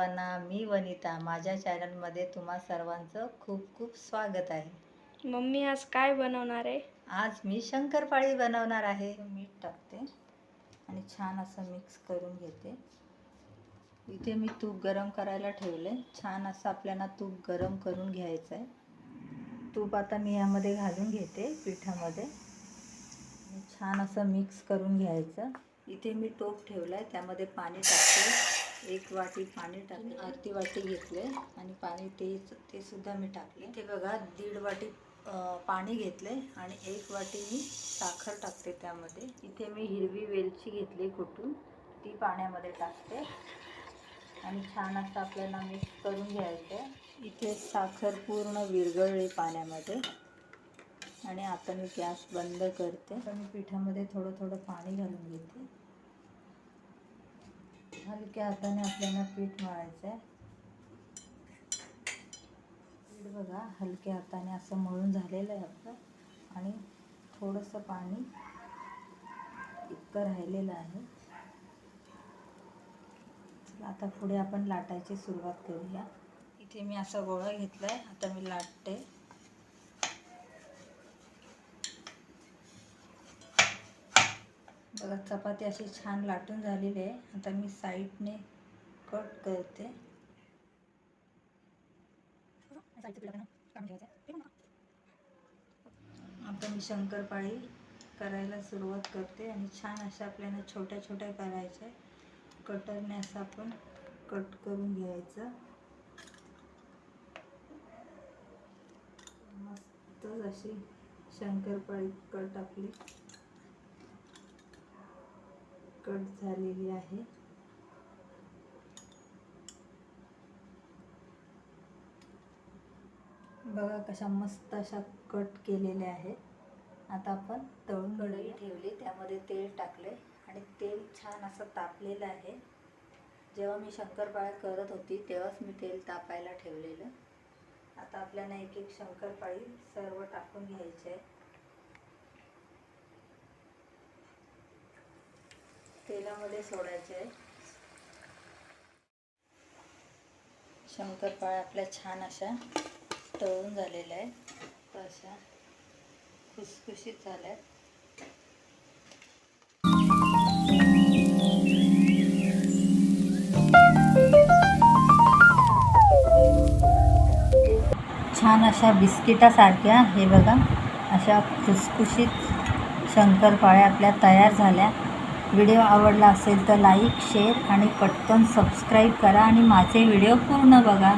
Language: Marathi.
सर्वांना मी वनिता माझ्या चॅनलमध्ये तुम्हा सर्वांचं खूप खूप स्वागत आहे. मम्मी आज काय बनवणार आहे? आज मी शंकरपाळी बनवणार आहे. मीठ टाकते आणि छान असं मिक्स करून घेते. इथे मी तूप गरम करायला ठेवले छान असं आपल्याला तूप गरम करून घ्यायचं आहे. तूप आता मी यामध्ये घालून घेते पिठामध्ये. आणि छान असं मिक्स करून घ्यायचं. इथे मी टोप ठेवला आहे त्यामध्ये पाणी टाकते. एक वाटी पाणी टाकले. अर्धी वाटी घेतले आणि पाणी ते ते सुद्धा मी टाकले. इथे बघा दीड वाटी पाणी घेतले आणि एक वाटी मी साखर टाकते त्यामध्ये. इथे मी हिरवी वेलची घेतली कुटून ती पाण्यामध्ये टाकते. आणि छान असं आपल्याला मिक्स करून घ्यायचं इथे साखर पूर्ण विरघळली पाण्यामध्ये. आणि आता मी गॅस बंद करते. आता मी पिठामध्ये थोडं थोडं पाणी घालून घेते. हलक्या हाताने आपल्याला पीठ मळायचं आहे पीठ बघा हलक्या हाताने असं मळून झालेलं आहे आपलं. आणि थोडंसं पाणी इतकं राहिलेलं आहे. आता पुढे आपण लाटायची सुरुवात करूया. इथे मी असा गोळा घेतला आहे आता मी लाटते. बघा चपाती अशी छान लाटून झालेली आहे. आता मी साईडने कट करते. आता मी शंकरपाळी करायला सुरुवात करते आणि छान अशा आपल्याला छोट्या छोट्या करायच्या कटरने असं आपण कट करून घ्यायचं. मस्त अशी शंकरपाळी कट आपली. कट झालेली आहे. बघा कशा मस्त अशा कट केलेल्या आहेत. आता आपण तळून कढई ठेवली त्यामध्ये तेल टाकले आणि तेल छान असं तापलेलं आहे. जेव्हा मी शंकरपाळ्या करत होती तेव्हाच मी तेल तापायला ठेवलेलं. आता आपल्याला एक एक शंकरपाळी सर्व टाकून घ्यायचे आहे तेलामध्ये सोडायचे आहे. शंकरपाळ्या आपल्या छान अशा तळून झालेल्या आहेत. अशा खुसखुशीत झाल्या आहेत छान अशा बिस्किटासारख्या हे बघा अशा खुसखुशीत शंकरपाळ्या आपल्या तयार झाल्या. व्हिडिओ आवडला असेल तर लाईक शेअर आणि पटकन सबस्क्राईब करा आणि माझे व्हिडिओ पूर्ण बघा.